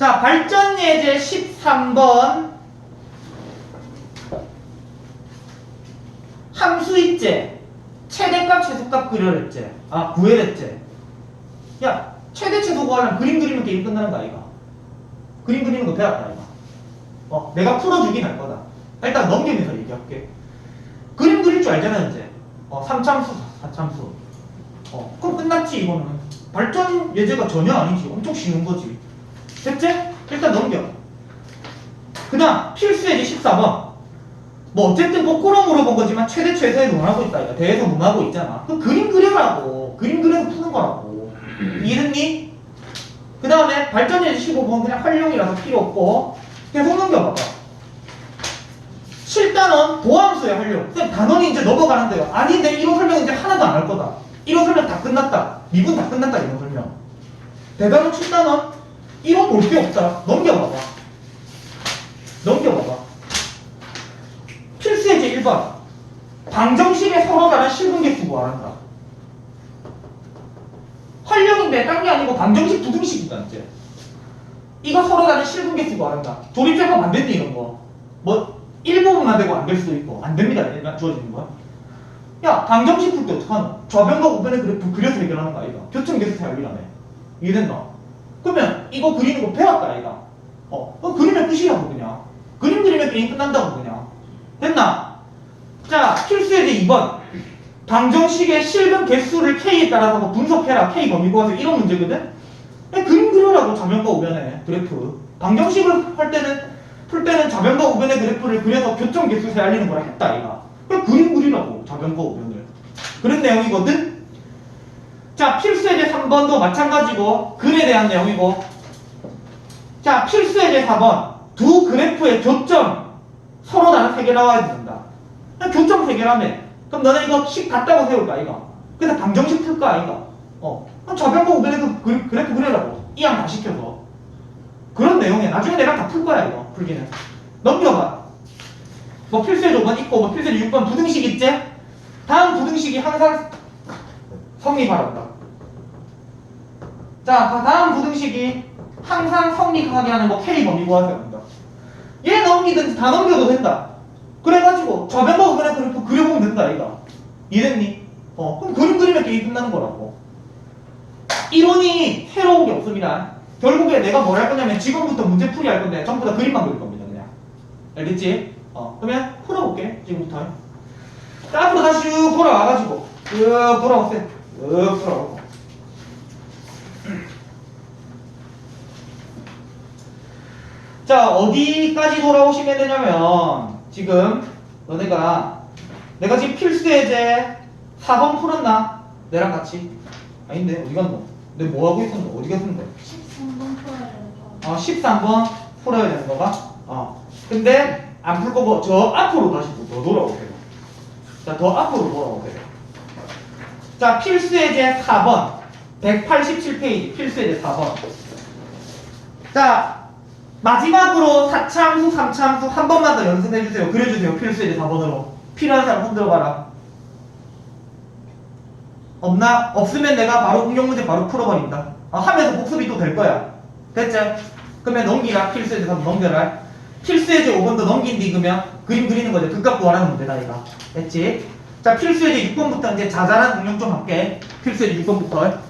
자, 발전 예제 13번. 함수 있지? 최대값, 최소값 그려랬지? 아, 구해랬지? 야, 최대, 최소 구하려면 그림 그리면 게임 끝나는 거 아이가? 그림 그리는 거 배웠다, 아이가? 어, 내가 풀어주긴 할 거다. 일단 넘기면서 얘기할게. 그림 그릴 줄 알잖아, 이제. 어, 3참수, 4참수. 어, 그럼 끝났지, 이거는. 발전 예제가 전혀 아니지. 엄청 쉬운 거지. 됐지? 일단 넘겨. 그 다음, 필수 예제 14번. 뭐, 어쨌든 거꾸로 물어본 거지만 최대 최소에 논하고 있다. 이거 대해서 논하고 있잖아. 그 그림 그려라고. 그림 그려서 푸는 거라고. 이해됐니? 그 다음에 발전 예제 15번 그냥 활용이라서 필요 없고. 계속 넘겨봐봐. 7단원 도함수의 활용. 그냥 단원이 이제 넘어가는데요. 아닌데 이런 설명 이제 하나도 안 할 거다. 이런 설명 다 끝났다. 미분 다 끝났다 이런 설명. 대단원 7단원 이런 볼게 없다. 넘겨봐봐. 넘겨봐봐. 필수예제 1번. 방정식에 서로 다른 실분계수 구하란다. 활용인데 딴 게 아니고 방정식 부등식이다 이제. 이거 서로 다른 실분계수 구하란다. 조립제법 안 된대 이런 거. 뭐 일부분만 되고 안 될 수도 있고 안 됩니다. 얘가 주어지는 거야. 야 방정식 풀 때 어떡하노? 좌변과 우변의 그래프 그려서 해결하는 거 아이가? 교점 계수 사용이라며. 이해됐나? 그러면 이거 그리는 거 배웠다 아이가? 어, 그럼 그리면 끝이라고 그냥. 그림 그리면 게임 끝난다고 그냥. 됐나? 자 필수예제 2번. 방정식의 실근 개수를 k에 따라서 뭐 분석해라. k 범위 구하세요. 이런 문제거든? 그냥 그림 그려라고 좌변과 우변의 그래프. 방정식을 할 때는 풀 때는 좌변과 우변의 그래프를 그려서 교점 개수 세알리는 거라 했다 이가. 그냥 그림 그리라고 좌변과 우변을. 그런 내용이거든. 자 필수예제 3번도 마찬가지고 글에 대한 내용이고. 자 필수예제 4번 두 그래프의 교점 서로 다른 세 개 나와야 된다. 교점 세 개라며. 그럼 너네 이거 식 같다고 세울까 이가. 그래서 방정식 풀까 이가. 어. 좌변과 우변의 그 그- 그래프 그리라고. 이양 다 시켜서. 그런 내용이야. 나중에 내가 다 풀 거야, 이거. 풀기는. 넘겨봐. 뭐 필수의 조건 있고, 뭐 필수의 6번 부등식 있지? 다음 부등식이 항상 성립하란다. 자, 다- 다음 부등식이 항상 성립하게 하는 뭐 K 범위 구하세요. 한다. 얘 넘기든지 다 넘겨도 된다. 그래가지고 좌변과 우변의 그래프 그려보면 된다, 이거. 이해됐니? 어, 그럼 그림 그리면 게임 끝나는 거라고. 이론이 새로운 게 없습니다. 결국에 내가 뭘 할 거냐면 지금부터 문제 풀이 할 건데 전부 다 그림만 그릴 겁니다. 그냥. 알겠지? 어, 그러면 풀어볼게. 지금부터. 자, 앞으로 다시 쭉 돌아와가지고 쭉 돌아오세요. 쭉 돌아오고. 자, 어디까지 돌아오시면 되냐면 지금 너네가 내가 지금 필수 예제 4번 풀었나? 내랑 같이? 아닌데 어디 갔노? 내가 뭐 하고 있었노? 어디 갔는데? 13번 풀어야 어, 13번 풀어야 되는 거가? 어. 근데 안 풀 거고 저 앞으로 다시 더 돌아오세요. 자, 더 앞으로 돌아오세요. 자, 필수예제 4번. 187페이지 필수예제 4번. 자, 마지막으로 4참수, 3참수 한 번만 더 연습해 주세요. 그려 주세요. 필수예제 4번으로. 필요한 사람 흔들어 봐라. 없나? 없으면 내가 바로 응용 문제 바로 풀어버린다. 아, 하면서 복습이 또 될 거야. 됐지? 그러면 넘기라. 필수예제 3번 넘겨라. 필수예제 5번도 넘긴 뒤 그러면 그림 그리는 거죠. 극값 구하라는 문제다, 이거. 됐지? 자, 필수예제 6번부터 이제 자잘한 응용 좀 할게. 필수예제 6번부터.